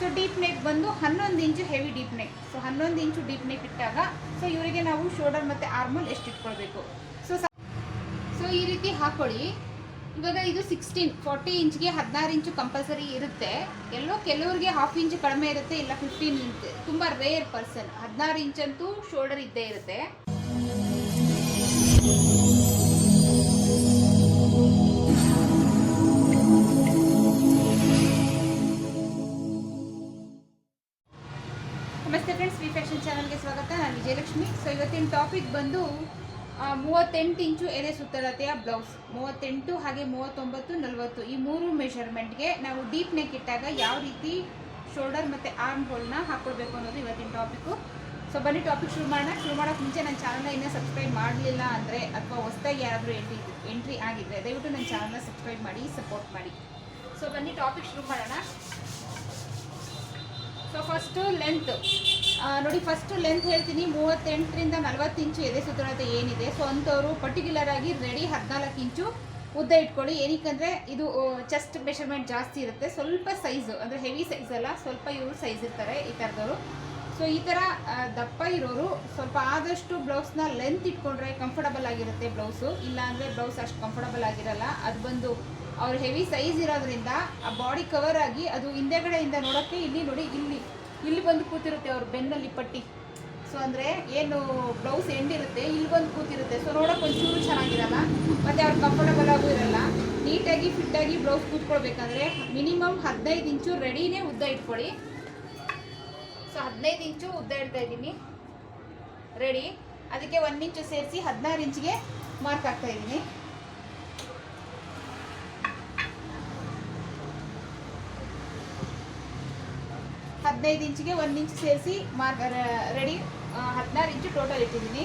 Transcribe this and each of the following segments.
So deep neck ಬಂದು ಹನ್ನೊಂದು inch heavy deep neck so ಹನ್ನೊಂದು ಇಂಚು ಡೀಪ್ ನೆಕ್ ಇಟ್ಟಾಗ ಸೊ ಇವರಿಗೆ ನಾವು ಶೋಲ್ಡರ್ ಮತ್ತು ಆರ್ಮಲ್ ಎಷ್ಟು ಇಟ್ಕೊಳ್ಬೇಕು. ಸೊ ಸೊ ಈ ರೀತಿ ಹಾಕೊಳ್ಳಿ. ಇವಾಗ ಇದು ಸಿಕ್ಸ್ಟೀನ್ ಫಾರ್ಟಿ ಇಂಚ್ಗೆ ಹದಿನಾರು ಇಂಚು ಕಂಪಲ್ಸರಿ ಇರುತ್ತೆ. ಎಲ್ಲೋ ಕೆಲವ್ರಿಗೆ ಹಾಫ್ ಇಂಚ್ ಕಡಿಮೆ ಇರುತ್ತೆ, ಇಲ್ಲ ಫಿಫ್ಟೀನ್ ಇಂಚ್. ತುಂಬ ರೇರ್ ಪರ್ಸನ್ ಹದಿನಾರು ಇಂಚಂತೂ ಶೋಲ್ಡರ್ ಇದ್ದೇ ಇರುತ್ತೆ. ವಿ ಫ್ಯಾಷನ್ ಚಾನಲ್ಗೆ ಸ್ವಾಗತ. ನಾನು ವಿಜಯಲಕ್ಷ್ಮಿ. ಸೊ ಇವತ್ತಿನ ಟಾಪಿಕ್ ಬಂದು ಮೂವತ್ತೆಂಟು ಇಂಚು ಎರೆ ಸುತ್ತಳತೆಯ ಬ್ಲೌಸ್ ಮೂವತ್ತೆಂಟು ಹಾಗೆ ಮೂವತ್ತೊಂಬತ್ತು, ನಲವತ್ತು. ಈ ಮೂರು ಮೆಷರ್ಮೆಂಟ್ಗೆ ನಾವು ಡೀಪ್ ನೆಕ್ ಇಟ್ಟಾಗ ಯಾವ ರೀತಿ ಶೋಲ್ಡರ್ ಮತ್ತು ಆರ್ಮ್ ಹೋಲ್ನ ಹಾಕ್ಕೊಳ್ಬೇಕು ಅನ್ನೋದು ಇವತ್ತಿನ ಟಾಪಿಕ್ಕು ಸೊ ಬನ್ನಿ ಟಾಪಿಕ್ ಶುರು ಮಾಡೋಣ. ಶುರು ಮಾಡೋಕ್ಕೆ ಮುಂಚೆ ನನ್ನ ಚಾನಲ್ನ ಇನ್ನೂ ಸಬ್ಸ್ಕ್ರೈಬ್ ಮಾಡಲಿಲ್ಲ ಅಂದರೆ, ಅಥವಾ ಹೊಸದಾಗಿ ಯಾರಾದರೂ ಎಂಟ್ರಿ ಎಂಟ್ರಿ ಆಗಿದ್ದರೆ ದಯವಿಟ್ಟು ನನ್ನ ಚಾನಲ್ನ ಸಬ್ಸ್ಕ್ರೈಬ್ ಮಾಡಿ ಸಪೋರ್ಟ್ ಮಾಡಿ. ಸೊ ಬನ್ನಿ ಟಾಪಿಕ್ ಶುರು ಮಾಡೋಣ. ಸೊ ಫಸ್ಟು ಲೆಂತ್ ನೋಡಿ ಫಸ್ಟ್ ಲೆಂತ್ ಹೇಳ್ತೀನಿ. ಮೂವತ್ತೆಂಟರಿಂದ ನಲವತ್ತು ಇಂಚು ಎದೆ ಸುತ್ತಳತೆ ಏನಿದೆ. ಸೊ ಅಂಥವರು ಪರ್ಟಿಕ್ಯುಲರ್ ಆಗಿ ರೆಡಿ ಹದಿನಾಲ್ಕು ಇಂಚು ಉದ್ದ ಇಟ್ಕೊಳ್ಳಿ. ಏನಕ್ಕಂದರೆ, ಇದು ಚೆಸ್ಟ್ ಮೆಷರ್ಮೆಂಟ್ ಜಾಸ್ತಿ ಇರುತ್ತೆ. ಸ್ವಲ್ಪ ಸೈಜು ಅಂದರೆ ಹೆವಿ ಸೈಜ್ ಅಲ್ಲ, ಸ್ವಲ್ಪ ಇವರು ಸೈಜ್ ಇರ್ತಾರೆ ಈ ಥರದವರು. ಸೊ ಈ ಥರ ದಪ್ಪ ಇರೋರು ಸ್ವಲ್ಪ ಆದಷ್ಟು ಬ್ಲೌಸ್ನ ಲೆಂತ್ ಇಟ್ಕೊಂಡ್ರೆ ಕಂಫರ್ಟಬಲ್ ಆಗಿರುತ್ತೆ ಬ್ಲೌಸು ಇಲ್ಲಾಂದರೆ ಬ್ಲೌಸ್ ಅಷ್ಟು ಕಂಫರ್ಟಬಲ್ ಆಗಿರಲ್ಲ. ಅದು ಬಂದು ಅವ್ರು ಹೆವಿ ಸೈಜ್ ಇರೋದ್ರಿಂದ ಆ ಬಾಡಿ ಕವರ್ ಆಗಿ ಅದು ಹಿಂದೆಗಡೆಯಿಂದ ನೋಡೋಕ್ಕೆ ಇಲ್ಲಿ ನೋಡಿ, ಇಲ್ಲಿ ಇಲ್ಲಿ ಬಂದು ಕೂತಿರುತ್ತೆ ಅವ್ರ ಬೆನ್ನಲ್ಲಿ ಪಟ್ಟಿ. ಸೊ ಅಂದರೆ ಏನು ಬ್ಲೌಸ್ ಎಂಡಿರುತ್ತೆ ಇಲ್ಲಿ ಬಂದು ಕೂತಿರುತ್ತೆ. ಸೊ ನೋಡೋಕೆ ಒಂಚೂರು ಚೆನ್ನಾಗಿರಲ್ಲ, ಮತ್ತು ಅವ್ರು ಕಂಫರ್ಟಬಲ್ ಆಗೂ ಇರಲ್ಲ. ನೀಟಾಗಿ ಫಿಟ್ಟಾಗಿ ಬ್ಲೌಸ್ ಕೂತ್ಕೊಳ್ಬೇಕಂದ್ರೆ ಮಿನಿಮಮ್ ಹದಿನೈದು ಇಂಚು ರೆಡಿನೇ ಉದ್ದ ಇಟ್ಕೊಳ್ಳಿ. ಸೊ ಹದಿನೈದು ಇಂಚು ಉದ್ದ ಇಡ್ತಾ ಇದ್ದೀನಿ. ರೆಡಿ ಅದಕ್ಕೆ ಒಂದು ಇಂಚು ಸೇರಿಸಿ ಹದಿನಾರು ಇಂಚಿಗೆ ಮಾರ್ಕ್ ಆಗ್ತಾ ಇದ್ದೀನಿ. ಹದಿನೈದು ಇಂಚಿಗೆ ಒಂದು ಇಂಚ್ ಸೇರಿಸಿ ಮಾರ್ಕ್ ರೆಡಿ ಹದಿನಾರು ಇಂಚು ಟೋಟಲ್ ಇಟ್ಟಿದ್ದೀನಿ.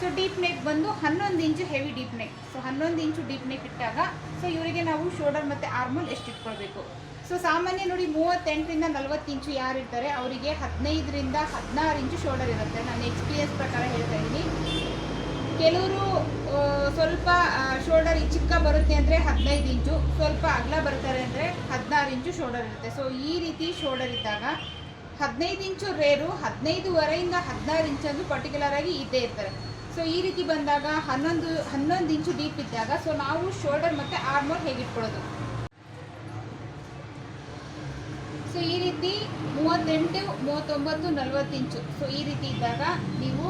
ಸೊ ಡೀಪ್ ನೆಕ್ ಬಂದು ಹನ್ನೊಂದು inch heavy deep neck so ಹನ್ನೊಂದು ಇಂಚು ಡೀಪ್ ನೆಕ್ ಇಟ್ಟಾಗ ಸೊ ಇವರಿಗೆ ನಾವು ಶೋಲ್ಡರ್ ಮತ್ತು ಆರ್ಮಲ್ ಎಷ್ಟು ಇಟ್ಕೊಳ್ಬೇಕು. ಸೊ ಸಾಮಾನ್ಯ ನೋಡಿ ಮೂವತ್ತೆಂಟರಿಂದ ನಲ್ವತ್ತು ಇಂಚು ಯಾರು ಇರ್ತಾರೆ ಅವರಿಗೆ ಹದಿನೈದರಿಂದ ಹದಿನಾರು ಇಂಚು ಶೋಲ್ಡರ್ ಇರುತ್ತೆ. ನಾನು ಎಕ್ಸ್ಪೀರಿಯನ್ಸ್ ಪ್ರಕಾರ ಹೇಳ್ತಾ ಇದ್ದೀನಿ. ಕೆಲವರು ಸ್ವಲ್ಪ ಶೋಲ್ಡರ್ ಈ ಚಿಕ್ಕ ಬರುತ್ತೆ ಅಂದರೆ ಹದಿನೈದು ಇಂಚು, ಸ್ವಲ್ಪ ಅಗಲ ಬರ್ತಾರೆ ಅಂದರೆ ಹದಿನಾರು ಇಂಚು ಶೋಲ್ಡರ್ ಇರುತ್ತೆ. ಸೊ ಈ ರೀತಿ ಶೋಲ್ಡರ್ ಇದ್ದಾಗ ಹದಿನೈದು ಇಂಚು ರೇರು ಹದಿನೈದುವರೆಯಿಂದ ಹದಿನಾರು ಪರ್ಟಿಕ್ಯುಲರ್ ಆಗಿ ಇದ್ದೇ ಇರ್ತಾರೆ ಸೊ ಈ ರೀತಿ ಬಂದಾಗ ಹನ್ನೊಂದು ಹನ್ನೊಂದು ಇಂಚು ಡೀಪ್ ಇದ್ದಾಗ ಸೊ ನಾವು ಶೋಲ್ಡರ್ ಮತ್ತು ಆರ್ಮೋರ್ ಹೇಗಿಟ್ಕೊಳ್ಳೋದು ಸೊ ಈ ರೀತಿ ಮೂವತ್ತೆಂಟು, ಮೂವತ್ತೊಂಬತ್ತು, ನಲ್ವತ್ತು ಇಂಚು. ಸೊ ಈ ರೀತಿ ಇದ್ದಾಗ ನೀವು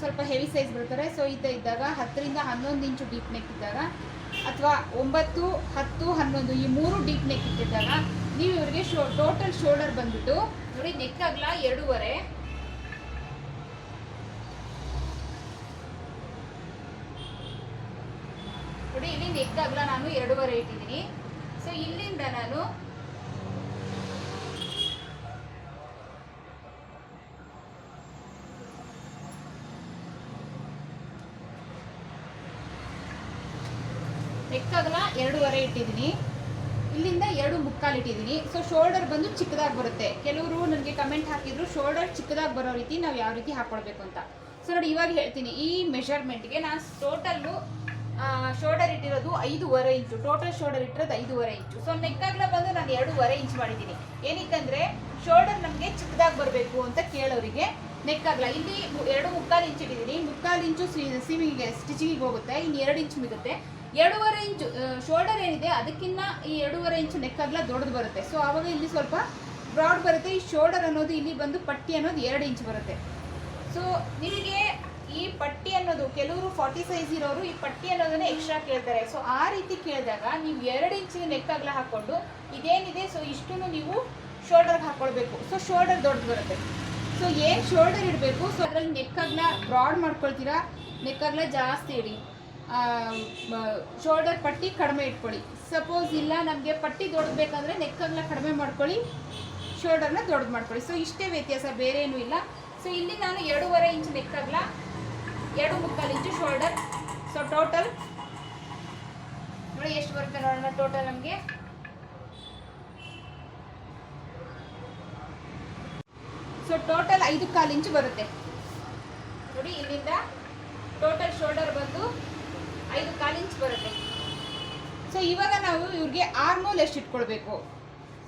ಸ್ವಲ್ಪ ಹೆವಿ ಸೈಜ್ ಬರ್ತಾರೆ ಸೊ ಈ ಥರ ಇದ್ದಾಗ ಹತ್ತರಿಂದ ಹನ್ನೊಂದು ಇಂಚು ಡೀಪ್ ನೆಕ್ ಇದ್ದಾಗ ಅಥವಾ ಒಂಬತ್ತು, ಹತ್ತು, ಹನ್ನೊಂದು ಈ ಮೂರು ಡೀಪ್ ನೆಕ್ ಇಟ್ಟಿದ್ದಾಗ ನೀವು ಇವರಿಗೆ ಶೋ ಟೋಟಲ್ ಶೋಲ್ಡರ್ ಬಂದ್ಬಿಟ್ಟು ನೋಡಿ ನೆಕ್ ಅಗಲ ಎರಡೂವರೆ. ನೋಡಿ, ಇಲ್ಲಿ ನೆಕ್ ಅಗಲ ನಾನು ಎರಡೂವರೆ ಇಟ್ಟಿದ್ದೀನಿ. ಸೊ ಇಲ್ಲಿಂದ ನಾನು ನೆಕ್ಕಾಗಲ ಎರಡೂವರೆ ಇಟ್ಟಿದ್ದೀನಿ. ಇಲ್ಲಿಂದ ಎರಡು ಮುಕ್ಕಾಲು ಇಟ್ಟಿದ್ದೀನಿ. ಸೊ ಶೋಲ್ಡರ್ ಬಂದು ಚಿಕ್ಕದಾಗಿ ಬರುತ್ತೆ. ಕೆಲವರು ನನಗೆ ಕಮೆಂಟ್ ಹಾಕಿದ್ರು ಶೋಲ್ಡರ್ ಚಿಕ್ಕದಾಗಿ ಬರೋ ರೀತಿ ನಾವು ಯಾವ ರೀತಿ ಹಾಕೊಳ್ಬೇಕು ಅಂತ. ಸೊ ನೋಡಿ, ಇವಾಗ ಹೇಳ್ತೀನಿ. ಈ ಮೆಷರ್ಮೆಂಟ್ಗೆ ನಾನು ಟೋಟಲ್ಲು ಶೋಲ್ಡರ್ ಇಟ್ಟಿರೋದು ಐದೂವರೆ ಇಂಚು. ಟೋಟಲ್ ಶೋಲ್ಡರ್ ಇಟ್ಟಿರೋದು ಐದೂವರೆ ಇಂಚು. ಸೊ ನೆಕ್ಕಾಗಲ ಬಂದು ನಾನು ಎರಡೂವರೆ ಇಂಚ್ ಮಾಡಿದ್ದೀನಿ. ಏನಕ್ಕಂದ್ರೆ ಶೋಲ್ಡರ್ ನಮಗೆ ಚಿಕ್ಕದಾಗಿ ಬರಬೇಕು ಅಂತ ಕೇಳೋರಿಗೆ ನೆಕ್ಕಾಗಲ ಇಲ್ಲಿ ಎರಡು ಮುಕ್ಕಾಲು ಇಂಚ್ ಇಟ್ಟಿದ್ದೀನಿ. ಮುಕ್ಕಾಲು ಇಂಚು ಸಿವಿಗೆ ಸ್ಟಿಚಿಂಗಿಗೆ ಹೋಗುತ್ತೆ. ಇನ್ನು ಎರಡು ಇಂಚ್ ಮಿಗುತ್ತೆ ಎರಡೂವರೆ ಇಂಚು ಶೋಲ್ಡರ್ ಏನಿದೆ ಅದಕ್ಕಿಂತ ಈ ಎರಡೂವರೆ ಇಂಚು ನೆಕ್ಕಾಗಲ ದೊಡ್ಡದು ಬರುತ್ತೆ. ಸೊ ಆವಾಗ ಇಲ್ಲಿ ಸ್ವಲ್ಪ ಬ್ರಾಡ್ ಬರುತ್ತೆ. ಈ ಶೋಲ್ಡರ್ ಅನ್ನೋದು ಇಲ್ಲಿ ಬಂದು ಪಟ್ಟಿ ಅನ್ನೋದು ಎರಡು ಇಂಚ್ ಬರುತ್ತೆ. ಸೊ ನಿಮಗೆ ಈ ಪಟ್ಟಿ ಅನ್ನೋದು, ಕೆಲವರು ಫಾರ್ಟಿ ಸೈಜ್ ಇರೋರು ಈ ಪಟ್ಟಿ ಅನ್ನೋದನ್ನ ಎಕ್ಸ್ಟ್ರಾ ಕೇಳ್ತಾರೆ. ಸೊ ಆ ರೀತಿ ಕೇಳಿದಾಗ ನೀವು ಎರಡು ಇಂಚಿನ ನೆಕ್ಕಾಗಲ ಹಾಕ್ಕೊಂಡು, ಇದೇನಿದೆ ಸೊ ಇಷ್ಟನ್ನು ನೀವು ಶೋಲ್ಡರ್ಗೆ ಹಾಕ್ಕೊಳ್ಬೇಕು ಸೊ ಶೋಲ್ಡರ್ ದೊಡ್ಡದು ಬರುತ್ತೆ. ಸೊ ಏನು ಶೋಲ್ಡರ್ ಇಡಬೇಕು? ಸೊ ಅದರಲ್ಲಿ ನೆಕ್ಕಾಗಲ ಬ್ರಾಡ್ ಮಾಡ್ಕೊಳ್ತೀರಾ? ನೆಕ್ಕಾಗಲ ಜಾಸ್ತಿ ಇಡಿ. ಶೋಲ್ಡರ್ ಪಟ್ಟಿ ಕಡಿಮೆ ಇಟ್ಕೊಳ್ಳಿ ಸಪೋಸ್ ಇಲ್ಲ, ನಮಗೆ ಪಟ್ಟಿ ದೊಡ್ಡಬೇಕಂದ್ರೆ ಬೇಕಂದರೆ ನೆಕ್ಕಾಗಲ ಕಡಿಮೆ ಮಾಡ್ಕೊಳ್ಳಿ ಶೋಲ್ಡರ್ನ ದೊಡ್ಡದು ಮಾಡ್ಕೊಳ್ಳಿ ಸೊ ಇಷ್ಟೇ ವ್ಯತ್ಯಾಸ, ಬೇರೆ ಏನೂ ಇಲ್ಲ. ಸೊ ಇಲ್ಲಿ ನಾನು ಎರಡೂವರೆ ಇಂಚ್ ನೆಕ್ಕಾಗಲ ಎರಡು ಮುಕ್ಕಾಲು ಇಂಚು ಶೋಲ್ಡರ್ ಸೊ ಟೋಟಲ್ ನೋಡಿ ಎಷ್ಟು ಬರುತ್ತೆ ನೋಡೋಣ ಟೋಟಲ್ ನಮಗೆ. ಸೊ ಟೋಟಲ್ ಐದು ಕಾಲು ಇಂಚು ಬರುತ್ತೆ. ನೋಡಿ, ಇಲ್ಲಿಂದ ಟೋಟಲ್ ಶೋಲ್ಡರ್ ಬಂದು ಐದು ಕಾಲು ಇಂಚ್ ಬರುತ್ತೆ. ಸೊ ಇವಾಗ ನಾವು ಇವ್ರಿಗೆ ಆರ್ಮೋಲ್ ಎಷ್ಟು ಇಟ್ಕೊಳ್ಬೇಕು?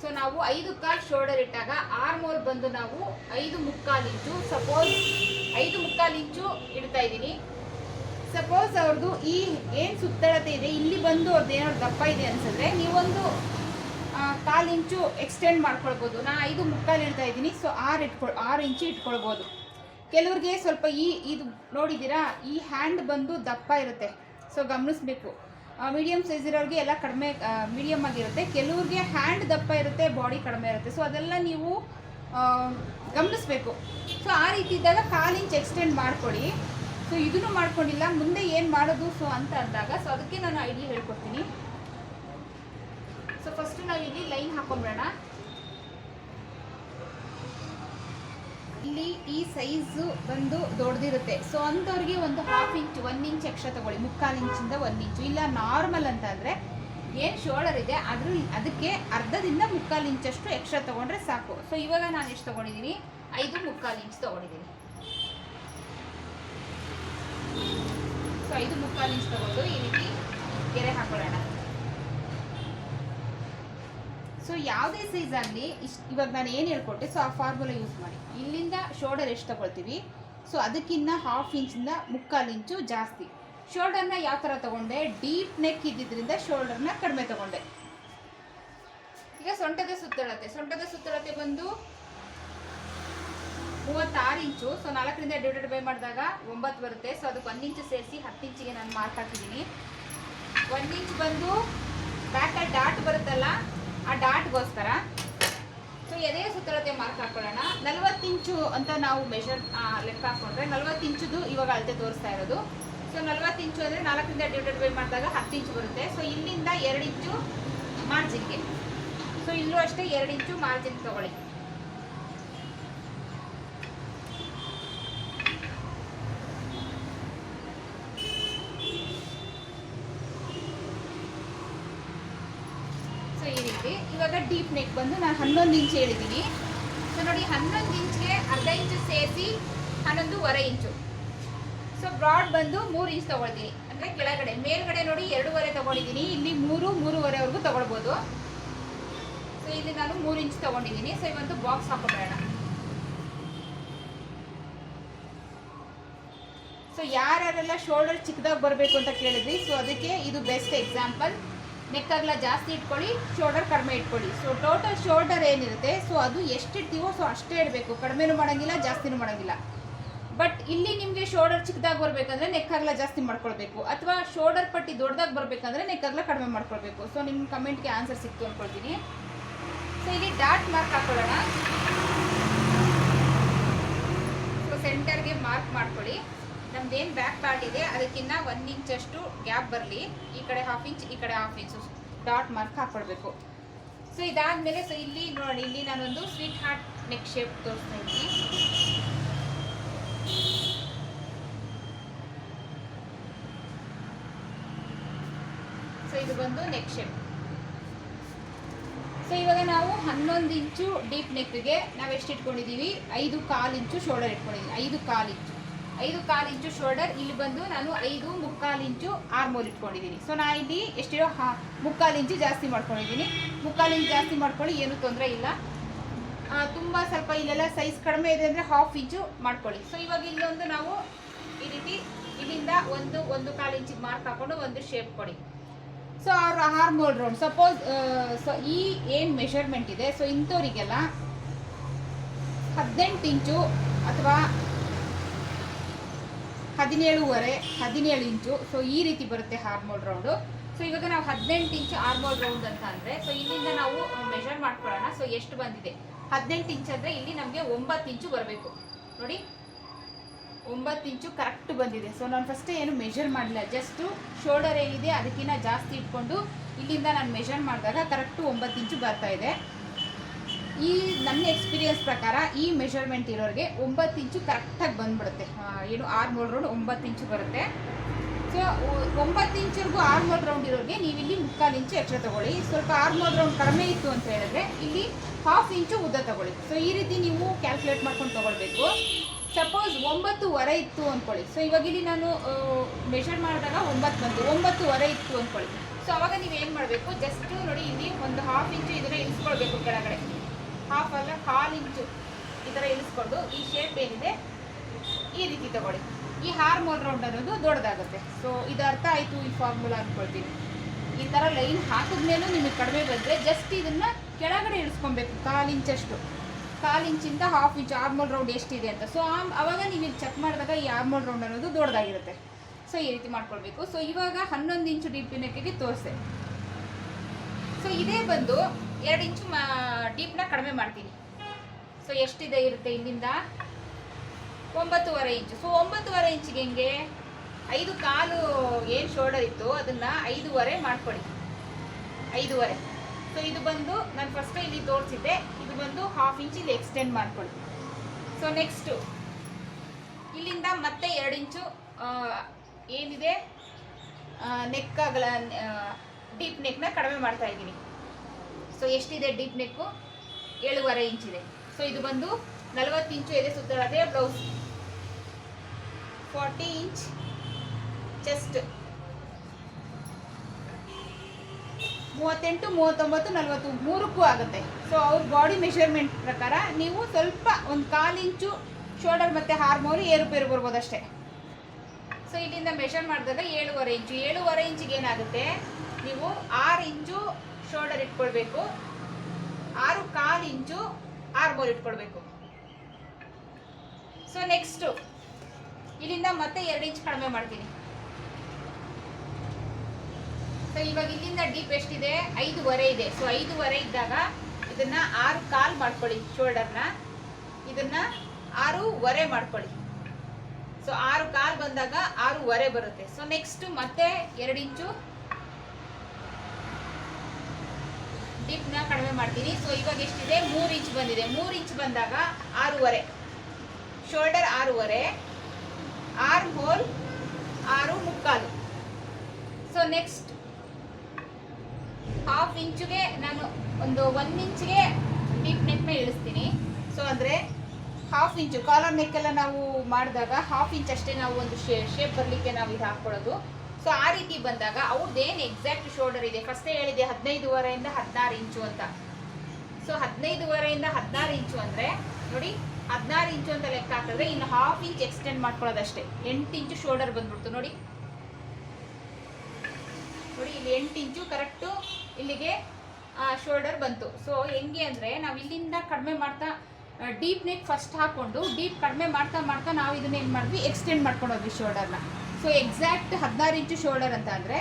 ಸೊ ನಾವು ಐದು ಕಾಲು ಶೋಲ್ಡರ್ ಇಟ್ಟಾಗ ಆರ್ಮೋಲ್ ಬಂದು ನಾವು ಐದು ಮುಕ್ಕಾಲು ಇಂಚು ಸಪೋಸ್ ಐದು ಮುಕ್ಕಾಲು ಇಂಚು ಇಡ್ತಾ ಇದ್ದೀನಿ. ಸಪೋಸ್ ಅವ್ರದ್ದು ಈ ಏನು ಸುತ್ತಳತೆ ಇದೆ, ಇಲ್ಲಿ ಬಂದು ಅವ್ರದ್ದು ಏನಾದ್ರು ದಪ್ಪ ಇದೆ ಅನ್ಸಿದ್ರೆ ನೀವೊಂದು ಕಾಲು ಇಂಚು ಎಕ್ಸ್ಟೆಂಡ್ ಮಾಡ್ಕೊಳ್ಬೋದು. ನಾನು ಐದು ಮುಕ್ಕಾಲು ಇಡ್ತಾ ಇದ್ದೀನಿ ಸೊ ಆರು ಇಟ್ಕೊಳ್, ಆರು ಇಂಚು ಇಟ್ಕೊಳ್ಬೋದು. ಕೆಲವ್ರಿಗೆ ಸ್ವಲ್ಪ ಈ, ಇದು ನೋಡಿದ್ದೀರಾ, ಈ ಹ್ಯಾಂಡ್ ಬಂದು ದಪ್ಪ ಇರುತ್ತೆ ಸೊ ಗಮನಿಸ್ಬೇಕು. ಮೀಡಿಯಮ್ ಸೈಜ್ ಇರೋರಿಗೆ ಎಲ್ಲ ಕಡಿಮೆ ಮೀಡಿಯಮ್ ಆಗಿರುತ್ತೆ. ಕೆಲವ್ರಿಗೆ ಹ್ಯಾಂಡ್ ದಪ್ಪ ಇರುತ್ತೆ ಬಾಡಿ ಕಡಿಮೆ ಇರುತ್ತೆ ಸೊ ಅದೆಲ್ಲ ನೀವು ಗಮನಿಸ್ಬೇಕು. ಸೊ ಆ ರೀತಿ ಇದ್ದಾಗ ಕಾಲು ಇಂಚ್ ಎಕ್ಸ್ಟೆಂಡ್ ಮಾಡ್ಕೊಳ್ಳಿ ಸೊ ಇದನ್ನು ಮಾಡ್ಕೊಂಡಿಲ್ಲ, ಮುಂದೆ ಏನು ಮಾಡೋದು ಸೊ ಅಂತ ಅಂದಾಗ ಸೊ ಅದಕ್ಕೆ ನಾನು ಐಡಿಯಾ ಹೇಳ್ಕೊಡ್ತೀನಿ. ಫಸ್ಟ್ ನಾವು ಇಲ್ಲಿ ಲೈನ್ ಹಾಕೊಂಡ್ಬಿಡೋಣ. ಇಲ್ಲಿ ಈ ಸೈಜು ಬಂದು ದೊಡ್ಡದಿರುತ್ತೆ ಸೊ ಅಂಥವ್ರಿಗೆ ಒಂದು half inch one inch extra ತಗೊಳ್ಳಿ. ಮುಕ್ಕಾಲು ಇಂಚಿಂದ ಒಂದು ಇಂಚು ಇಲ್ಲ ನಾರ್ಮಲ್ ಅಂತ ಅಂದರೆ ಏನು ಶೋಲ್ಡರ್ ಇದೆ ಅದ್ರ ಅದಕ್ಕೆ ಅರ್ಧದಿಂದ ಮುಕ್ಕಾಲು ಇಂಚಷ್ಟು ಎಕ್ಸ್ಟ್ರಾ ತೊಗೊಂಡ್ರೆ ಸಾಕು. ಸೊ ಇವಾಗ ನಾನು ಎಷ್ಟು ತೊಗೊಂಡಿದ್ದೀನಿ? ಐದು ಮುಕ್ಕಾಲು ಇಂಚ್ ತೊಗೊಂಡಿದ್ದೀನಿ. ಸೊ ಐದು ಮುಕ್ಕಾಲು ಇಂಚ್ ತೊಗೊಂಡು ಈ ರೀತಿ ಗೆರೆ ಹಾಕೊಳ್ಳೋಣ. ಸೊ ಯಾವುದೇ ಸೈಜ್ ಆಗಲಿ ಇಷ್ಟು, ಇವಾಗ ನಾನು ಏನು ಹೇಳ್ಕೊಟ್ಟೆ ಸೊ ಆ ಫಾರ್ಮುಲಾ ಯೂಸ್ ಮಾಡಿ. ಇಲ್ಲಿಂದ ಶೋಲ್ಡರ್ ಎಷ್ಟು ತಗೊಳ್ತೀವಿ? ಸೊ ಅದಕ್ಕಿಂತ ಹಾಫ್ ಇಂಚಿಂದ ಮುಕ್ಕಾಲು ಇಂಚು ಜಾಸ್ತಿ. ಶೋಲ್ಡರ್ನ ಯಾವ ಥರ ತಗೊಂಡೆ? ಡೀಪ್ ನೆಕ್ ಇದ್ದಿದ್ದರಿಂದ ಶೋಲ್ಡರ್ನ ಕಡಿಮೆ ತಗೊಂಡೆ. ಈಗ ಸೊಂಟದ ಸುತ್ತಳತೆ. ಸೊಂಟದ ಸುತ್ತಳತೆ ಬಂದು ಮೂವತ್ತಾರು ಇಂಚು ಸೊ ನಾಲ್ಕರಿಂದ ಡಿವೈಡೆಡ್ ಬೈ ಮಾಡಿದಾಗ ಒಂಬತ್ತು ಬರುತ್ತೆ. ಸೊ ಅದಕ್ಕೆ ಒಂದು ಇಂಚು ಸೇರಿಸಿ ಹತ್ತು ಇಂಚಿಗೆ ನಾನು ಮಾರ್ಕ್ ಹಾಕಿದ್ದೀನಿ. ಒಂದು ಇಂಚ್ ಬಂದು ಬ್ಯಾಕಲ್ಲಿ ಡಾಟ್ ಬರುತ್ತಲ್ಲ ಆ ಡಾಟ್ಗೋಸ್ಕರ. ಸೊ ಎದೆಯ ಸುತ್ತಳತೆ ಮಾರ್ಕ್ ಹಾಕೊಳ್ಳೋಣ? ನಲ್ವತ್ತು ಇಂಚು ಅಂತ ನಾವು ಮೆಷರ್ ಲೆಕ್ಕ ಹಾಕೊಂಡ್ರೆ ನಲ್ವತ್ತು ಇಂಚುದು ಇವಾಗ ಅಳತೆ ತೋರಿಸ್ತಾ ಇರೋದು. ಸೊ ನಲ್ವತ್ತು ಇಂಚು ಅಂದರೆ ನಾಲ್ಕರಿಂದ ಡಿವೈಡೆಡ್ ಬೈ ಮಾಡಿದಾಗ ಹತ್ತು ಇಂಚು ಬರುತ್ತೆ. ಸೊ ಇಲ್ಲಿಂದ ಎರಡು ಇಂಚು ಮಾರ್ಜಿನ್ಗೆ ಸೊ ಇಲ್ಲೂ ಅಷ್ಟೇ ಎರಡು ಇಂಚು ಮಾರ್ಜಿನ್ ತಗೊಳ್ಳಿ ಸೊ ಈ ರೀತಿ ಇವಾಗ ಡೀಪ್ ನೆಕ್ ಬಂದು ನಾನು ಹನ್ನೊಂದು ಇಂಚ್ ಹೇಳಿದ್ದೀನಿ ಸೊ ನೋಡಿ ಹನ್ನೊಂದು ಇಂಚ್ಗೆ ಅರ್ಧ ಇಂಚು ಸೇರಿಸಿ ಹನ್ನೊಂದೂವರೆ ಇಂಚು ಸೊ ಬ್ರಾಡ್ ಬಂದು ಮೂರು ಇಂಚ್ ತೊಗೊಳ್ತೀನಿ. ಅಂದರೆ ಕೆಳಗಡೆ, ಮೇಲ್ಗಡೆ ನೋಡಿ ಎರಡೂವರೆ ತೊಗೊಂಡಿದ್ದೀನಿ ಇಲ್ಲಿ ಮೂರು, ಮೂರುವರೆವರೆಗೂ ತೊಗೊಳ್ಬೋದು. ಸೊ ಇಲ್ಲಿ ನಾನು ಮೂರು ಇಂಚ್ ತೊಗೊಂಡಿದ್ದೀನಿ ಸೊ ಇವೊಂದು ಬಾಕ್ಸ್ ಹಾಕೊಂಡ್ಬೇಡ ಸೊ ಯಾರ್ಯಾರೆಲ್ಲ ಶೋಲ್ಡರ್ ಚಿಕ್ಕದಾಗಿ ಬರಬೇಕು ಅಂತ ಕೇಳಿದ್ವಿ ಸೊ ಅದಕ್ಕೆ ಇದು ಬೆಸ್ಟ್ ಎಕ್ಸಾಂಪಲ್ ನೆಕ್ ಜಾಸ್ತಿ ಇಟ್ಕೊಳ್ಳಿ ಶೋಲ್ಡರ್ ಕಡಿಮೆ ಇಟ್ಕೊಳ್ಳಿ. ಸೊ ಟೋಟಲ್ ಶೋಲ್ಡರ್ ಏನಿರುತ್ತೆ ಸೊ ಅದು ಎಷ್ಟು ಇಡ್ತೀವೋ ಸೊ ಅಷ್ಟೇ ಇಡಬೇಕು. ಕಡಿಮೆನೂ ಮಾಡೋಂಗಿಲ್ಲ, ಜಾಸ್ತಿನೂ ಮಾಡೋಂಗಿಲ್ಲ. ಬಟ್ ಇಲ್ಲಿ ನಿಮಗೆ ಶೋಲ್ಡರ್ ಚಿಕ್ಕದಾಗಿ ಬರಬೇಕಂದ್ರೆ ನೆಕ್ ಜಾಸ್ತಿ ಮಾಡ್ಕೊಳ್ಬೇಕು. ಅಥವಾ ಶೋಲ್ಡರ್ ಪಟ್ಟಿ ದೊಡ್ಡದಾಗಿ ಬರಬೇಕಂದ್ರೆ ನೆಕ್ ಕಡಿಮೆ ಮಾಡ್ಕೊಳ್ಬೇಕು. ಸೊ ನಿಮ್ಮ ಕಮೆಂಟ್ಗೆ ಆನ್ಸರ್ ಸಿಕ್ತು ಅಂದ್ಕೊಳ್ತೀನಿ ಸೊ ಇಲ್ಲಿ ಡಾಟ್ ಮಾರ್ಕ್ ಹಾಕೊಳ್ಳೋಣ. ಸೊ ಸೆಂಟರ್ಗೆ ಮಾರ್ಕ್ ಮಾಡ್ಕೊಳ್ಳಿ. ನಮ್ದೇನು ಬ್ಯಾಕ್ ಪಾರ್ಟ್ ಇದೆ ಅದಕ್ಕಿಂತ ಒಂದು ಇಂಚಷ್ಟು ಗ್ಯಾಪ್ ಬರಲಿ. ಈ ಕಡೆ ಹಾಫ್ ಇಂಚ್ ಈ ಕಡೆ ಹಾಫ್ ಇಂಚು ಡಾಟ್ ಮಾರ್ಕ್ ಹಾಕ್ಕೊಳ್ಬೇಕು ಸೊ ಇದಾದಮೇಲೆ ಸೊ ಇಲ್ಲಿ ನೋಡಿ, ಇಲ್ಲಿ ನಾನೊಂದು ಸ್ವೀಟ್ ಹಾರ್ಟ್ ನೆಕ್ ಶೇಪ್ ತೋರಿಸ್ತಾ ಇದ್ದೀನಿ. ಸೊ ಇದು ಬಂದು ನೆಕ್ ಶೇಪ್ ಸೊ ಇವಾಗ ನಾವು ಹನ್ನೊಂದು ಇಂಚು ಡೀಪ್ ನೆಕ್ಗೆ ನಾವು ಎಷ್ಟು ಇಟ್ಕೊಂಡಿದ್ದೀವಿ ಐದು ಕಾಲು ಇಂಚು ಶೋಲ್ಡರ್ ಇಟ್ಕೊಂಡಿದ್ದೀವಿ ಐದು ಕಾಲು ಇಂಚು ಐದು ಕಾಲು ಇಂಚು ಶೋಲ್ಡರ್, ಇಲ್ಲಿ ಬಂದು ನಾನು ಐದು ಮುಕ್ಕಾಲು ಇಂಚು ಆರ್ಮೋಲ್ ಇಟ್ಕೊಂಡಿದ್ದೀನಿ. ಸೊ ನಾ ಇಲ್ಲಿ ಎಷ್ಟಿರೋ, ಹಾ, ಮುಕ್ಕಾಲು ಇಂಚು ಜಾಸ್ತಿ ಮಾಡ್ಕೊಂಡಿದ್ದೀನಿ. ಮುಕ್ಕಾಲು ಇಂಚು ಜಾಸ್ತಿ ಮಾಡ್ಕೊಳ್ಳಿ, ಏನೂ ತೊಂದರೆ ಇಲ್ಲ. ತುಂಬ ಸ್ವಲ್ಪ ಇಲ್ಲೆಲ್ಲ ಸೈಜ್ ಕಡಿಮೆ ಇದೆ ಅಂದರೆ ಹಾಫ್ ಇಂಚು ಮಾಡ್ಕೊಳ್ಳಿ. ಸೊ ಇವಾಗ ಇಲ್ಲೊಂದು ನಾವು ಈ ರೀತಿ ಇಲ್ಲಿಂದ ಒಂದು ಒಂದು ಕಾಲು ಇಂಚಿಗೆ ಮಾರ್ಕ್ ಹಾಕೊಂಡು ಒಂದು ಶೇಪ್ ಕೊಡಿ. ಸೊ ಅವ್ರ ಹಾರ್ಮೋಲ್ ರೌಂಡ್ ಸಪೋಸ್ ಸೊ ಈ ಏನು ಮೆಷರ್ಮೆಂಟ್ ಇದೆ? ಸೊ ಇಂಥವರಿಗೆಲ್ಲ ಹದಿನೆಂಟು ಇಂಚು ಅಥವಾ ಹದಿನೇಳುವರೆ, ಹದಿನೇಳು ಇಂಚು. ಸೊ ಈ ರೀತಿ ಬರುತ್ತೆ ಹಾರ್ಮೋಲ್ ರೌಂಡು ಸೊ ಇವಾಗ ನಾವು ಹದಿನೆಂಟು ಇಂಚು ಆರ್ಮೋಲ್ ರೌಂಡ್ ಅಂತ ಅಂದರೆ ಸೊ ಇಲ್ಲಿಂದ ನಾವು ಮೆಷರ್ ಮಾಡ್ಕೊಳ್ಳೋಣ. ಸೊ ಎಷ್ಟು ಬಂದಿದೆ? ಹದಿನೆಂಟು ಇಂಚ್ ಅಂದರೆ ಇಲ್ಲಿ ನಮಗೆ ಒಂಬತ್ತು ಇಂಚು ಬರಬೇಕು. ನೋಡಿ. ಒಂಬತ್ತು ಇಂಚು ಕರೆಕ್ಟ್ ಬಂದಿದೆ. ಸೊ ನಾನು ಫಸ್ಟೇ ಏನು ಮೆಷರ್ ಮಾಡಲಿಲ್ಲ. ಜಸ್ಟು ಶೋಲ್ಡರ್ ಏನಿದೆ ಅದಕ್ಕಿಂತ ಜಾಸ್ತಿ ಇಟ್ಕೊಂಡು ಇಲ್ಲಿಂದ ನಾನು ಮೆಷರ್ ಮಾಡಿದಾಗ ಕರೆಕ್ಟು ಒಂಬತ್ತು ಇಂಚು ಬರ್ತಾ ಇದೆ. ಈ ನನ್ನ ಎಕ್ಸ್ಪೀರಿಯನ್ಸ್ ಪ್ರಕಾರ ಈ ಮೆಷರ್ಮೆಂಟ್ ಇರೋರಿಗೆ ಒಂಬತ್ತು ಇಂಚು ಕರೆಕ್ಟಾಗಿ ಬಂದ್ಬಿಡುತ್ತೆ. ಏನು ಆರು ಆರ್ಮೋಲ್ ರೌಂಡ್ ಒಂಬತ್ತು ಇಂಚು ಬರುತ್ತೆ. ಸೊ ಒಂಬತ್ತು ಇಂಚರ್ಗೂ ಆರ್ಮೋಲ್ ರೌಂಡ್ ಇರೋರಿಗೆ ನೀವು ಇಲ್ಲಿ ಮುಕ್ಕಾಲು ಇಂಚು ಎಕ್ಸ್ಟ್ರಾ ತಗೊಳ್ಳಿ. ಸ್ವಲ್ಪ ಆರ್ಮೋಲ್ ರೌಂಡ್ ಕಡಿಮೆ ಇತ್ತು ಅಂತ ಹೇಳಿದ್ರೆ ಇಲ್ಲಿ ಹಾಫ್ ಇಂಚು ಉದ್ದ ತಗೊಳ್ಳಿ. ಸೊ ಈ ರೀತಿ ನೀವು ಕ್ಯಾಲ್ಕುಲೇಟ್ ಮಾಡ್ಕೊಂಡು ತೊಗೊಳ್ಬೇಕು. ಸಪೋಸ್ ಒಂಬತ್ತುವರೆ ಇತ್ತು ಅಂದ್ಕೊಳ್ಳಿ ಸೊ ಇವಾಗ ಇಲ್ಲಿ ನಾನು ಮೆಷರ್ ಮಾಡಿದಾಗ ಒಂಬತ್ತು ಬಂತು. ಒಂಬತ್ತುವರೆ ಇತ್ತು ಅಂದ್ಕೊಳ್ಳಿ ಸೊ ಅವಾಗ ನೀವು ಏನು ಮಾಡಬೇಕು? ಜಸ್ಟ್ ನೋಡಿ, ಇಲ್ಲಿ ಒಂದು ಹಾಫ್ ಇಂಚು ಇದನ್ನ ಇಳಿಸ್ಕೊಳ್ಬೇಕು ಕೆಳಗಡೆ. ಕಾಲು ಇಂಚು ಈ ಥರ ಇಳಿಸ್ಕೊಂಡು ಈ ಶೇಪ್ ಏನಿದೆ ಈ ರೀತಿ ತಗೊಳ್ಳಿ. ಈ ಹಾರ್ಮೋಲ್ ರೌಂಡ್ ಅನ್ನೋದು ದೊಡ್ಡದಾಗುತ್ತೆ. ಸೊ ಇದು ಅರ್ಥ ಆಯಿತು ಈ ಫಾರ್ಮುಲಾ ಅಂದ್ಕೊಳ್ತೀನಿ ಈ ಥರ ಲೈನ್ ಹಾಕಿದ್ಮೇಲೂ ನಿಮಗೆ ಕಡಿಮೆ ಬಂದರೆ ಜಸ್ಟ್ ಇದನ್ನ ಕೆಳಗಡೆ ಇಳಿಸ್ಕೊಬೇಕು, ಕಾಲು ಇಂಚಷ್ಟು ಕಾಲು ಇಂಚಿಂದ ಹಾಫ್ ಇಂಚ್ ಆರ್ಮೋಲ್ ರೌಂಡ್ ಎಷ್ಟಿದೆ ಅಂತ. ಸೊ ಅವಾಗ ನೀವು ಚೆಕ್ ಮಾಡಿದಾಗ ಈ ಆರ್ಮೋಲ್ ರೌಂಡ್ ಅನ್ನೋದು ದೊಡ್ಡದಾಗಿರುತ್ತೆ. ಸೊ ಈ ರೀತಿ ಮಾಡ್ಕೊಳ್ಬೇಕು. ಸೊ ಇವಾಗ ಹನ್ನೊಂದು ಇಂಚು ಡೀಪ್ ನೆಕ್ಕಿಗೆ ತೋರಿಸೆ. ಸೊ ಇದೇ ಬಂದು ಎರಡು ಇಂಚು ಮಾ ಡೀಪ್ನ ಕಡಿಮೆ ಮಾಡ್ತೀನಿ. ಸೊ ಎಷ್ಟಿದೆ ಇರುತ್ತೆ ಇಲ್ಲಿಂದ? ಒಂಬತ್ತುವರೆ ಇಂಚು ಸೊ ಒಂಬತ್ತುವರೆ ಇಂಚಿಗೆ ಹೆಂಗೆ? ಐದು ಕಾಲು ಏನು ಶೋಲ್ಡರ್ ಇತ್ತು ಅದನ್ನು ಐದೂವರೆ ಮಾಡ್ಕೊಳ್ಳಿ ಐದೂವರೆ. ಸೊ ಇದು ಬಂದು ನಾನು ಫಸ್ಟ್ ಇಲ್ಲಿ ತೋರಿಸಿದ್ದೆ. ಇದು ಬಂದು ಹಾಫ್ ಇಂಚ್ ಇಲ್ಲಿ ಎಕ್ಸ್ಟೆಂಡ್ ಮಾಡ್ಕೊಳ್ಳಿ ಸೊ ನೆಕ್ಸ್ಟು ಇಲ್ಲಿಂದ ಮತ್ತೆ ಎರಡು ಇಂಚು ಏನಿದೆ? ನೆಕ್ ಅಗಲ ಡೀಪ್ ನೆಕ್ನ ಕಡಿಮೆ ಮಾಡ್ತಾ ಇದ್ದೀನಿ. ಸೊ ಎಷ್ಟಿದೆ ಡೀಪ್ ನೆಕ್ಕು ಏಳುವರೆ ಇಂಚಿದೆ ಸೊ ಇದು ಬಂದು ನಲವತ್ತು ಇಂಚು ಎದೆ ಸುತ್ತಳತೆ ಬ್ಲೌಸ್ ಫಾರ್ಟಿ ಇಂಚ್ ಚೆಸ್ಟ್ ಮೂವತ್ತೆಂಟು, ಮೂವತ್ತೊಂಬತ್ತು, ನಲವತ್ತು ಮೂರಕ್ಕೂ ಆಗುತ್ತೆ. ಸೊ ಅವ್ರ ಬಾಡಿ ಮೆಷರ್ಮೆಂಟ್ ಪ್ರಕಾರ ನೀವು ಸ್ವಲ್ಪ ಒಂದು ಕಾಲು ಇಂಚು ಶೋಲ್ಡರ್ ಮತ್ತು ಹಾರ್ಮೋಲ್ ಏರುಪೇರು ಬರ್ಬೋದು ಅಷ್ಟೇ. ಸೊ ಇಲ್ಲಿಂದ ಮೆಷರ್ ಮಾಡಿದಾಗ ಏಳುವರೆ ಇಂಚು. ಏಳುವರೆ ಇಂಚಿಗೆ ಏನಾಗುತ್ತೆ? ನೀವು ಆರು ಇಂಚು ಶೋಲ್ಡರ್ ಇಟ್ಕೊಳ್ಬೇಕು. ಆರು ಕಾಲು ಇಂಚು ಆರ್ಮೋಲ್ ಇಟ್ಕೊಳ್ಬೇಕು. ಸೊ ನೆಕ್ಸ್ಟು ಇಲ್ಲಿಂದ ಮತ್ತೆ ಎರಡು ಇಂಚ್ ಕಡಿಮೆ ಮಾಡ್ತೀನಿ. ಸೊ ಇವಾಗ ಇಲ್ಲಿಂದ ಡೀಪ್ ಎಷ್ಟಿದೆ ಐದೂವರೆ ಇದೆ. ಸೊ ಐದೂವರೆ ಇದ್ದಾಗ ಇದನ್ನ ಆರು ಕಾಲ್ ಮಾಡ್ಕೊಳ್ಳಿ ಶೋಲ್ಡರ್ನ ಇದನ್ನ ಆರೂವರೆ ಮಾಡ್ಕೊಳ್ಳಿ. ಸೊ ಆರು ಕಾಲ್ ಬಂದಾಗ ಆರೂವರೆ ಬರುತ್ತೆ. ಸೊ ನೆಕ್ಸ್ಟ್ ಮತ್ತೆ ಎರಡು ಇಂಚು ಡೀಪ್ನ ಕಡಿಮೆ ಮಾಡ್ತೀನಿ. ಸೊ ಇವಾಗ ಎಷ್ಟಿದೆ? ಮೂರು ಇಂಚ್ ಬಂದಿದೆ. ಮೂರು ಇಂಚ್ ಬಂದಾಗ ಆರೂವರೆ. ಶೋಲ್ಡರ್ ಆರೂವರೆ. ಆರು ಹೋಲ್ ಆರು ಮುಕ್ಕಾಲು. ಸೊ ನೆಕ್ಸ್ಟ್ ಹಾಫ್ ಇಂಚುಗೆ ನಾನು ಒಂದು ಒನ್ ಇಂಚ್ಗೆ ಡೀಪ್ ನೆಕ್ನ ಇಳಿಸ್ತೀನಿ. ಸೊ ಅಂದರೆ ಹಾಫ್ ಇಂಚು ಕಾಲರ್ ನೆಕ್ಕೆಲ್ಲ ನಾವು ಮಾಡಿದಾಗ ಹಾಫ್ ಇಂಚ್ ಅಷ್ಟೇ ನಾವು ಒಂದು ಶೇಪ್ ಬರಲಿಕ್ಕೆ ನಾವು ಇದು ಹಾಕ್ಕೊಳ್ಳೋದು. ಸೊ ಆ ರೀತಿ ಬಂದಾಗ ಅವ್ರದ್ದೇನು ಎಕ್ಸಾಕ್ಟ್ ಶೋಲ್ಡರ್ ಇದೆ? ಫಸ್ಟೇ ಹೇಳಿದೆ ಹದಿನೈದುವರೆಯಿಂದ ಹದಿನಾರು ಇಂಚು ಅಂತ. ಸೊ ಹದಿನೈದುವರೆಯಿಂದ ಹದಿನಾರು ಇಂಚು ಅಂದರೆ ನೋಡಿ, ಹದಿನಾರು ಇಂಚು ಅಂತ ಲೆಕ್ಕ ಹಾಕಿದ್ರೆ ಇನ್ನು ಹಾಫ್ ಇಂಚ್ ಎಕ್ಸ್ಟೆಂಡ್ ಮಾಡ್ಕೊಳ್ಳೋದಷ್ಟೇ. ಎಂಟು ಇಂಚು ಶೋಲ್ಡರ್ ಬಂದ್ಬಿಡ್ತು, ನೋಡಿ. ನೋಡಿ, ಇಲ್ಲಿ ಎಂಟು ಇಂಚು ಕರೆಕ್ಟು ಇಲ್ಲಿಗೆ ಶೋಲ್ಡರ್ ಬಂತು. ಸೊ ಹೆಂಗೆ ಅಂದರೆ ನಾವು ಇಲ್ಲಿಂದ ಕಡಿಮೆ ಮಾಡ್ತಾ ಡೀಪ್ ನೆಕ್ ಫಸ್ಟ್ ಹಾಕ್ಕೊಂಡು ಡೀಪ್ ಕಡಿಮೆ ಮಾಡ್ತಾ ಮಾಡ್ತಾ ನಾವು ಇದನ್ನ ಏನು ಮಾಡಿದ್ವಿ? ಎಕ್ಸ್ಟೆಂಡ್ ಮಾಡ್ಕೊಂಡೋದ್ವಿ ಶೋಲ್ಡರ್ನ ಸೊ ಎಕ್ಸಾಕ್ಟ್ ಹದಿನಾರು ಇಂಚು ಶೋಲ್ಡರ್ ಅಂತ ಅಂದರೆ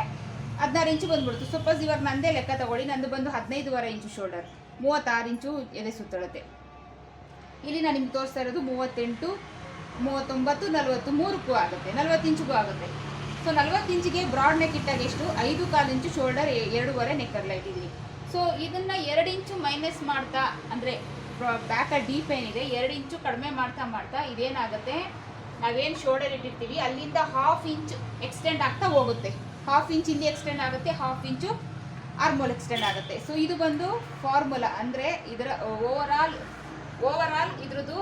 ಹದಿನಾರು ಇಂಚು ಬಂದ್ಬಿಡ್ತು. ಸಪೋಸ್ ಇವಾಗ ನಂದೇ ಲೆಕ್ಕ ತಗೊಳ್ಳಿ, ನಂದು ಬಂದು ಹದಿನೈದುವರೆ ಇಂಚು ಶೋಲ್ಡರ್ ಮೂವತ್ತಾರು ಇಂಚು ಎದೆ ಸುತ್ತಳತೆ. ಇಲ್ಲಿ ನಾನು ನಿಮ್ಗೆ ತೋರಿಸ್ತಾ ಇರೋದು ಮೂವತ್ತೆಂಟು, ಮೂವತ್ತೊಂಬತ್ತು, ನಲವತ್ತು, ಮೂರಕ್ಕೂ ಆಗುತ್ತೆ. ನಲವತ್ತು ಇಂಚಿಗೂ ಆಗುತ್ತೆ. ಸೊ ನಲವತ್ತು ಇಂಚಿಗೆ ಬ್ರಾಡ್ ನೆಕ್ ಇಟ್ಟಾಗ ಎಷ್ಟು? ಐದು ಕಾಲು ಇಂಚು ಶೋಲ್ಡರ್ ಎರಡೂವರೆ ಲೈಟ್ ಇಟ್ಟಿದ್ದೀನಿ ಸೊ ಇದನ್ನು ಎರಡು ಇಂಚು ಮೈನಸ್ ಮಾಡ್ತಾ, ಅಂದರೆ ಬ್ಯಾಕ ಡೀಪ್ ಏನಿದೆ, ಎರಡು ಇಂಚು ಕಡಿಮೆ ಮಾಡ್ತಾ ಮಾಡ್ತಾ ಇದೇನಾಗುತ್ತೆ? ನಾವೇನು ಶೋಲ್ಡರ್ ಇಟ್ಟಿರ್ತೀವಿ, ಅಲ್ಲಿಂದ ಹಾಫ್ ಇಂಚ್ ಎಕ್ಸ್ಟೆಂಡ್ ಆಗ್ತಾ ಹೋಗುತ್ತೆ. ಹಾಫ್ ಇಂಚ್ ಇಲ್ಲಿ ಎಕ್ಸ್ಟೆಂಡ್ ಆಗುತ್ತೆ ಹಾಫ್ ಇಂಚು ಆರ್ಮೋಲ್ ಎಕ್ಸ್ಟೆಂಡ್ ಆಗುತ್ತೆ. ಸೊ ಇದು ಬಂದು ಫಾರ್ಮುಲಾ ಅಂದರೆ ಇದರ ಓವರ್ ಆಲ್ ಓವರ್ ಆಲ್ ಇದ್ರದ್ದು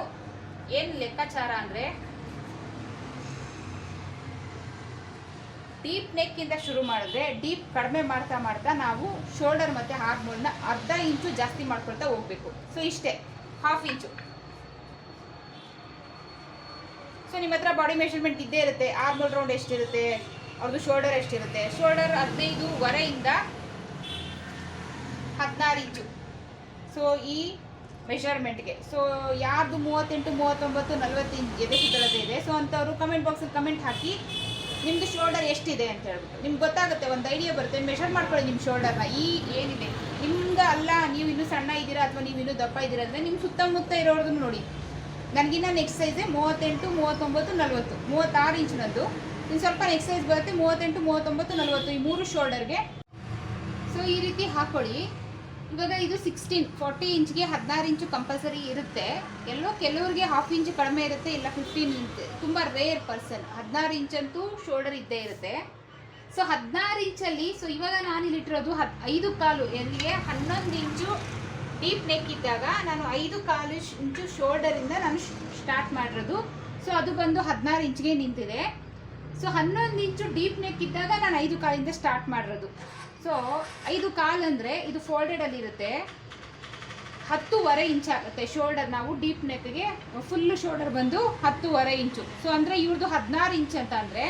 ಏನು ಲೆಕ್ಕಾಚಾರ ಅಂದರೆ ಡೀಪ್ ನೆಕ್ಕಿಂದ ಶುರು ಮಾಡಿದ್ರೆ ಡೀಪ್ ಕಡಿಮೆ ಮಾಡ್ತಾ ಮಾಡ್ತಾ ನಾವು ಶೋಲ್ಡರ್ ಮತ್ತು ಹಾರ್ಮೋಲ್ನ ಅರ್ಧ ಇಂಚು ಜಾಸ್ತಿ ಮಾಡ್ಕೊಳ್ತಾ ಹೋಗಬೇಕು. ಸೊ ಇಷ್ಟೇ ಹಾಫ್ ಇಂಚು ಸೊ ನಿಮ್ಮ ಹತ್ರ ಬಾಡಿ ಮೆಷರ್ಮೆಂಟ್ ಇದ್ದೇ ಇರುತ್ತೆ ಆರ್ಮಲ್ ರೌಂಡ್ ಎಷ್ಟಿರುತ್ತೆ ಅವ್ರದ್ದು ಶೋಲ್ಡರ್ ಎಷ್ಟಿರುತ್ತೆ. ಶೋಲ್ಡರ್ ಹದಿನೈದುವರೆಯಿಂದ ಹದಿನಾರು ಇಂಚು ಸೊ ಈ ಮೆಷರ್ಮೆಂಟ್ಗೆ ಸೊ ಯಾರ್ದು ಮೂವತ್ತೆಂಟು, ಮೂವತ್ತೊಂಬತ್ತು, ನಲ್ವತ್ತು ಇಂಚ್ ಎದೆ ಸುತ್ತಳತೆ ಇದೆ. ಸೊ ಅಂಥವ್ರು ಕಮೆಂಟ್ ಬಾಕ್ಸಲ್ಲಿ ಕಮೆಂಟ್ ಹಾಕಿ ನಿಮ್ಮದು ಶೋಲ್ಡರ್ ಎಷ್ಟಿದೆ ಅಂತ ಹೇಳ್ಬಿಟ್ಟು. ನಿಮ್ಗೆ ಗೊತ್ತಾಗುತ್ತೆ, ಒಂದು ಐಡಿಯಾ ಬರುತ್ತೆ ಮೆಷರ್ ಮಾಡ್ಕೊಳ್ಳಿ ನಿಮ್ಮ ಶೋಲ್ಡರ್ನ ಈ ಏನಿದೆ? ನಿಮ್ಗೆ ಅಲ್ಲ, ನೀವು ಇನ್ನೂ ಸಣ್ಣ ಇದ್ದೀರಾ ಅಥವಾ ನೀವು ಇನ್ನೂ ದಪ್ಪ ಇದ್ದೀರಾ ಅಂದರೆ ನಿಮ್ಮ ಸುತ್ತಮುತ್ತ ಇರೋರ್ದು ನೋಡಿ. ನನಗಿನ್ನ ನೆಕ್ಸ್ಟ್ ಸೈಜೆ ಮೂವತ್ತೆಂಟು, ಮೂವತ್ತೊಂಬತ್ತು, ನಲ್ವತ್ತು. ಮೂವತ್ತಾರು ಇಂಚಿನದ್ದು ಇನ್ನು ಸ್ವಲ್ಪ ನೆಕ್ಸ್ಟ್ ಸೈಜ್ ಬರುತ್ತೆ, ಮೂವತ್ತೆಂಟು, ಮೂವತ್ತೊಂಬತ್ತು, ನಲ್ವತ್ತು. ಈ ಮೂರು ಶೋಲ್ಡರ್ಗೆ ಸೊ ಈ ರೀತಿ ಹಾಕೊಳ್ಳಿ. ಇವಾಗ ಇದು ಸಿಕ್ಸ್ಟೀನ್ ಫೋರ್ಟಿ ಇಂಚ್ಗೆ ಹದಿನಾರು ಇಂಚು ಕಂಪಲ್ಸರಿ ಇರುತ್ತೆ. ಎಲ್ಲೋ ಕೆಲವ್ರಿಗೆ ಹಾಫ್ ಇಂಚ್ ಕಡಿಮೆ ಇರುತ್ತೆ, ಇಲ್ಲ ಫಿಫ್ಟೀನ್ ಇಂಚ್ ತುಂಬ ರೇರ್ ಪರ್ಸನ್ ಹದಿನಾರು ಇಂಚಂತೂ ಶೋಲ್ಡರ್ ಇದ್ದೇ ಇರುತ್ತೆ. ಸೊ ಹದಿನಾರು ಇಂಚಲ್ಲಿ ಸೊ ಇವಾಗ ನಾನು ಇಲ್ಲಿಟ್ಟಿರೋದು ಹದ್, ಐದು ಕಾಲು. ಎಲ್ಲಿಗೆ? ಹನ್ನೊಂದು ಇಂಚು ಡೀಪ್ ನೆಕ್ ಇದ್ದಾಗ ನಾನು ಐದು ಕಾಲು ಇಂಚು ಶೋಲ್ಡರಿಂದ ನಾನು ಸ್ಟಾರ್ಟ್ ಮಾಡಿರೋದು. ಸೊ ಅದು ಬಂದು ಹದಿನಾರು ಇಂಚ್ಗೆ ನಿಂತಿದೆ. ಸೊ ಹನ್ನೊಂದು ಇಂಚು ಡೀಪ್ ನೆಕ್ ಇದ್ದಾಗ ನಾನು ಐದು ಕಾಲಿಂದ ಸ್ಟಾರ್ಟ್ ಮಾಡಿರೋದು. ಸೊ ಐದು ಕಾಲು ಅಂದರೆ ಇದು ಫೋಲ್ಡೆಡಲ್ಲಿ ಇರುತ್ತೆ. ಹತ್ತೂವರೆ ಇಂಚ್ ಆಗುತ್ತೆ ಶೋಲ್ಡರ್ ನಾವು ಡೀಪ್ ನೆಕ್ಗೆ ಫುಲ್ ಶೋಲ್ಡರ್ ಬಂದು ಹತ್ತೂವರೆ ಇಂಚು. ಸೊ ಅಂದರೆ ಇವ್ರದ್ದು ಹದಿನಾರು ಇಂಚ್ ಅಂತ ಅಂದರೆ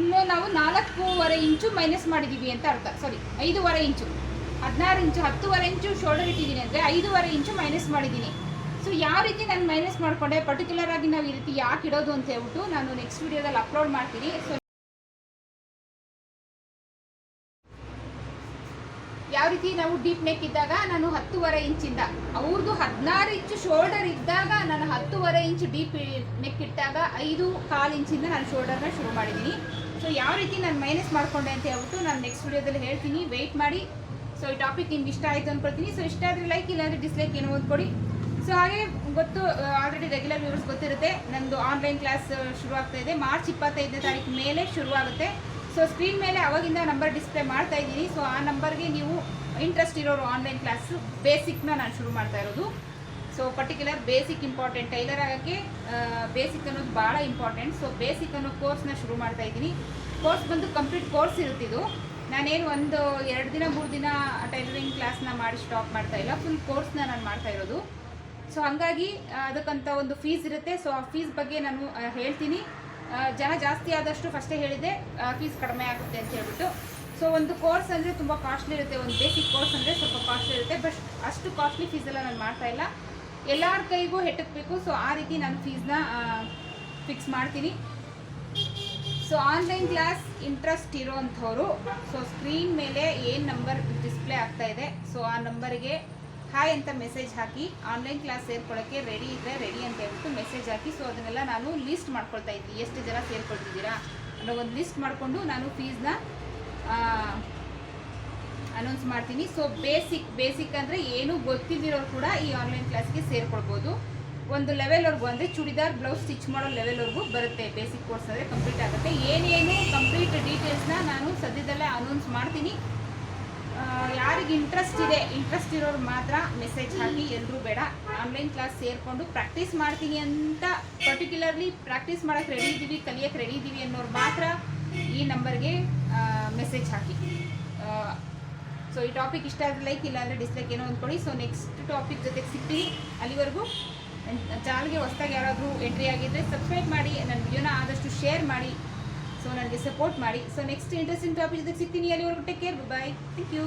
ಇನ್ನು ನಾವು ನಾಲ್ಕೂವರೆ ಇಂಚು ಮೈನಸ್ ಮಾಡಿದ್ದೀವಿ ಅಂತ ಅರ್ಥ. ಸಾರಿ ಐದೂವರೆ ಇಂಚು. ಹದಿನಾರು ಇಂಚು, ಹತ್ತುವರೆ ಇಂಚು ಶೋಲ್ಡರ್ ಇಟ್ಟಿದ್ದೀನಿ ಅಂದರೆ ಐದೂವರೆ ಇಂಚು ಮೈನಸ್ ಮಾಡಿದ್ದೀನಿ. ಸೊ ಯಾವ ರೀತಿ ನಾನು ಮೈನಸ್ ಮಾಡಿಕೊಂಡೆ ಪರ್ಟಿಕ್ಯುಲರ್ ಆಗಿ ನಾವು ಈ ರೀತಿ ಯಾಕೆ ಇಡೋದು ಅಂತ ಹೇಳ್ಬಿಟ್ಟು ನಾನು ನೆಕ್ಸ್ಟ್ ವಿಡಿಯೋದಲ್ಲಿ ಅಪ್ಲೋಡ್ ಮಾಡ್ತೀನಿ. ಸೊ ಯಾವ ರೀತಿ ನಾವು ಡೀಪ್ ನೆಕ್ ಇದ್ದಾಗ ನಾನು ಹತ್ತುವರೆ ಇಂಚಿಂದ ಅವ್ರದ್ದು ಹದಿನಾರು ಇಂಚು ಶೋಲ್ಡರ್ ಇದ್ದಾಗ ನಾನು ಹತ್ತುವರೆ ಇಂಚು ಡೀಪ್ ನೆಕ್ ಇಟ್ಟಾಗ ಐದು ಕಾಲು ಇಂಚಿಂದ ನಾನು ಶೋಲ್ಡರ್ನ ಶುರು ಮಾಡಿದ್ದೀನಿ. ಸೊ ಯಾವ ರೀತಿ ನಾನು ಮೈನಸ್ ಮಾಡಿಕೊಂಡೆ ಅಂತ ಹೇಳ್ಬಿಟ್ಟು ನಾನು ನೆಕ್ಸ್ಟ್ ವಿಡಿಯೋದಲ್ಲಿ ಹೇಳ್ತೀನಿ. ವೆಯ್ಟ್ ಮಾಡಿ. ಸೊ ಈ ಟಾಪಿಕ್ ನಿಮ್ಗೆ ಇಷ್ಟ ಆಯಿತು ಅಂದ್ಕೊಳ್ತೀನಿ ಸೊ ಇಷ್ಟ ಆದರೆ ಲೈಕ್ ಇಲ್ಲಾಂದರೆ ಡಿಸ್ಲೈಕ್ ಏನೋ ಒಂದು ಕೊಡಿ ಸೊ ಹಾಗೆ ಗೊತ್ತು ಆಲ್ರೆಡಿ ರೆಗ್ಯುಲರ್ ವ್ಯೂವರ್ಸ್ ಗೊತ್ತಿರುತ್ತೆ. ನಂದು ಆನ್ಲೈನ್ ಕ್ಲಾಸ್ ಶುರು ಆಗ್ತಾ ಇದೆ. ಮಾರ್ಚ್ ಇಪ್ಪತ್ತೈದನೇ ತಾರೀಕು ಮೇಲೆ ಶುರುವಾಗುತ್ತೆ. ಸೊ ಸ್ಕ್ರೀನ್ ಮೇಲೆ ಅವಾಗಿಂದ ನಂಬರ್ ಡಿಸ್ಪ್ಲೇ ಮಾಡ್ತಾ ಇದ್ದೀನಿ. ಸೊ ಆ ನಂಬರ್ಗೆ ನೀವು ಇಂಟ್ರೆಸ್ಟ್ ಇರೋರು ಆನ್ಲೈನ್ ಕ್ಲಾಸ್ ಬೇಸಿಕ್ನ ನಾನು ಶುರು ಮಾಡ್ತಾ ಇರೋದು. So particular basic important tailor ಆಗೋಕ್ಕೆ ಬೇಸಿಕ್ ಅನ್ನೋದು ಭಾಳ ಇಂಪಾರ್ಟೆಂಟ್ ಸೊ ಬೇಸಿಕ್ ಅನ್ನೋ ಕೋರ್ಸ್ನ ಶುರು ಮಾಡ್ತಾ ಇದ್ದೀನಿ. ಕೋರ್ಸ್ ಬಂದು ಕಂಪ್ಲೀಟ್ ಕೋರ್ಸ್ ಇರುತ್ತಿದ್ದು ನಾನೇನು ಒಂದು ಎರಡು ದಿನ, ಮೂರು ದಿನ ಟೈಲರಿಂಗ್ ಕ್ಲಾಸ್ನ ಮಾಡಿ ಸ್ಟಾಪ್ ಮಾಡ್ತಾ ಇಲ್ಲ. ಫುಲ್ ಕೋರ್ಸ್ನ ನಾನು ಮಾಡ್ತಾ ಇರೋದು. ಸೊ ಹಂಗಾಗಿ ಅದಕ್ಕಂತ ಒಂದು ಫೀಸ್ ಇರುತ್ತೆ. ಸೊ ಆ ಫೀಸ್ ಬಗ್ಗೆ ನಾನು ಹೇಳ್ತೀನಿ. ಜನ ಜಾಸ್ತಿ ಆದಷ್ಟು ಫಸ್ಟೇ ಹೇಳಿದೆ ಫೀಸ್ ಕಡಿಮೆ ಆಗುತ್ತೆ ಅಂತ ಹೇಳ್ಬಿಟ್ಟು. ಸೊ ಒಂದು ಕೋರ್ಸ್ ಅಂದರೆ ತುಂಬ ಕಾಸ್ಟ್ಲಿ ಇರುತ್ತೆ. ಒಂದು ಬೇಸಿಕ್ ಕೋರ್ಸ್ ಅಂದರೆ ಸ್ವಲ್ಪ ಕಾಸ್ಟ್ಲಿ ಇರುತ್ತೆ. ಬಟ್ ಅಷ್ಟು ಕಾಸ್ಟ್ಲಿ ಫೀಸೆಲ್ಲ ನಾನು ಮಾಡ್ತಾ ಇಲ್ಲ. ಎಲ್ಲರ ಕೈಗೂ ಹೆಟ್ಟಬೇಕು ಸೊ ಆ ರೀತಿ ನಾನು ಫೀಸ್ನ ಫಿಕ್ಸ್ ಮಾಡ್ತೀನಿ. ಸೊ ಆನ್ಲೈನ್ ಕ್ಲಾಸ್ ಇಂಟ್ರೆಸ್ಟ್ ಇರೋವಂಥವ್ರು ಸೊ ಸ್ಕ್ರೀನ್ ಮೇಲೆ ಏನು ನಂಬರ್ ಡಿಸ್ಪ್ಲೇ ಆಗ್ತಾ ಇದೆ ಸೊ ಆ ನಂಬರ್ಗೆ ಹಾಯ್ ಅಂತ ಮೆಸೇಜ್ ಹಾಕಿ ಆನ್ಲೈನ್ ಕ್ಲಾಸ್ ಸೇರ್ಕೊಳ್ಳೋಕ್ಕೆ ರೆಡಿ ಇದ್ದರೆ ರೆಡಿ ಅಂತ ಹೇಳ್ಬಿಟ್ಟು ಮೆಸೇಜ್ ಹಾಕಿ ಸೊ ಅದನ್ನೆಲ್ಲ ನಾನು ಲಿಸ್ಟ್ ಮಾಡ್ಕೊಳ್ತಾ ಇದ್ದೀನಿ ಎಷ್ಟು ಜನ ಸೇರ್ಕೊಳ್ತಿದ್ದೀರಾ? ಅನ್ನೋ ಒಂದು ಲಿಸ್ಟ್ ಮಾಡಿಕೊಂಡು ನಾನು ಫೀಸ್ನ ಅನೌನ್ಸ್ ಮಾಡ್ತೀನಿ. ಸೊ ಬೇಸಿಕ್ ಬೇಸಿಕ್ ಅಂದರೆ ಏನೂ ಗೊತ್ತಿದ್ದಿರೋರು ಕೂಡ ಈ ಆನ್ಲೈನ್ ಕ್ಲಾಸ್ಗೆ ಸೇರ್ಕೊಳ್ಬೋದು. ಒಂದು ಲೆವೆಲ್ವರೆಗೂ ಅಂದರೆ ಚೂಡಿದಾರ್ ಬ್ಲೌಸ್ ಸ್ಟಿಚ್ ಮಾಡೋ ಲೆವೆಲ್ವರೆಗೂ ಬರುತ್ತೆ. ಬೇಸಿಕ್ ಕೋರ್ಸ್ ಅಂದರೆ ಕಂಪ್ಲೀಟ್ ಆಗುತ್ತೆ. ಏನೇನು ಕಂಪ್ಲೀಟ್ ಡೀಟೇಲ್ಸ್ನ ನಾನು ಸದ್ಯದಲ್ಲೇ ಅನೌನ್ಸ್ ಮಾಡ್ತೀನಿ. ಯಾರಿಗೆ ಇಂಟ್ರೆಸ್ಟ್ ಇದೆ ಇಂಟ್ರೆಸ್ಟ್ ಇರೋರು ಮಾತ್ರ ಮೆಸೇಜ್ ಹಾಕಿ ಎಲ್ಲರೂ ಬೇಡ. ಆನ್ಲೈನ್ ಕ್ಲಾಸ್ ಸೇರಿಕೊಂಡು ಪ್ರಾಕ್ಟೀಸ್ ಮಾಡ್ತೀನಿ ಅಂತ ಪರ್ಟಿಕ್ಯುಲರ್ಲಿ ಪ್ರಾಕ್ಟೀಸ್ ಮಾಡೋಕ್ಕೆ ರೆಡಿ ಇದ್ದೀವಿ ಕಲಿಯೋಕ್ಕೆ ರೆಡಿ ಇದ್ದೀವಿ ಅನ್ನೋರು ಮಾತ್ರ ಈ ನಂಬರ್ಗೆ ಮೆಸೇಜ್ ಹಾಕಿ. ಸೊ ಈ ಟಾಪಿಕ್ ಇಷ್ಟ ಆದರೆ ಲೈಕ್ ಇಲ್ಲಾಂದರೆ ಡಿಸ್ಲೈಕ್ ಏನೋ ಅಂದ್ಕೊಳ್ಳಿ. ಸೊ ನೆಕ್ಸ್ಟ್ ಟಾಪಿಕ್ ಜೊತೆಗೆ ಸಿಗ್ತೀನಿ. ಅಲ್ಲಿವರೆಗೂ ಚಾನಲ್ಗೆ ಹೊಸದಾಗಿ ಯಾರಾದರೂ ಎಂಟ್ರಿ ಆಗಿದ್ದರೆ ಸಬ್ಸ್ಕ್ರೈಬ್ ಮಾಡಿ ನನ್ನ ವಿಡಿಯೋನ ಆದಷ್ಟು ಶೇರ್ ಮಾಡಿ. ಸೊ ನನಗೆ ಸಪೋರ್ಟ್ ಮಾಡಿ. ಸೊ ನೆಕ್ಸ್ಟ್ ಇಂಟ್ರೆಸ್ಟಿಂಗ್ ಟಾಪಿಕ್ ಸಿಗ್ತೀನಿ. ಅಲ್ಲಿವರೆಗೂ take care bye thank you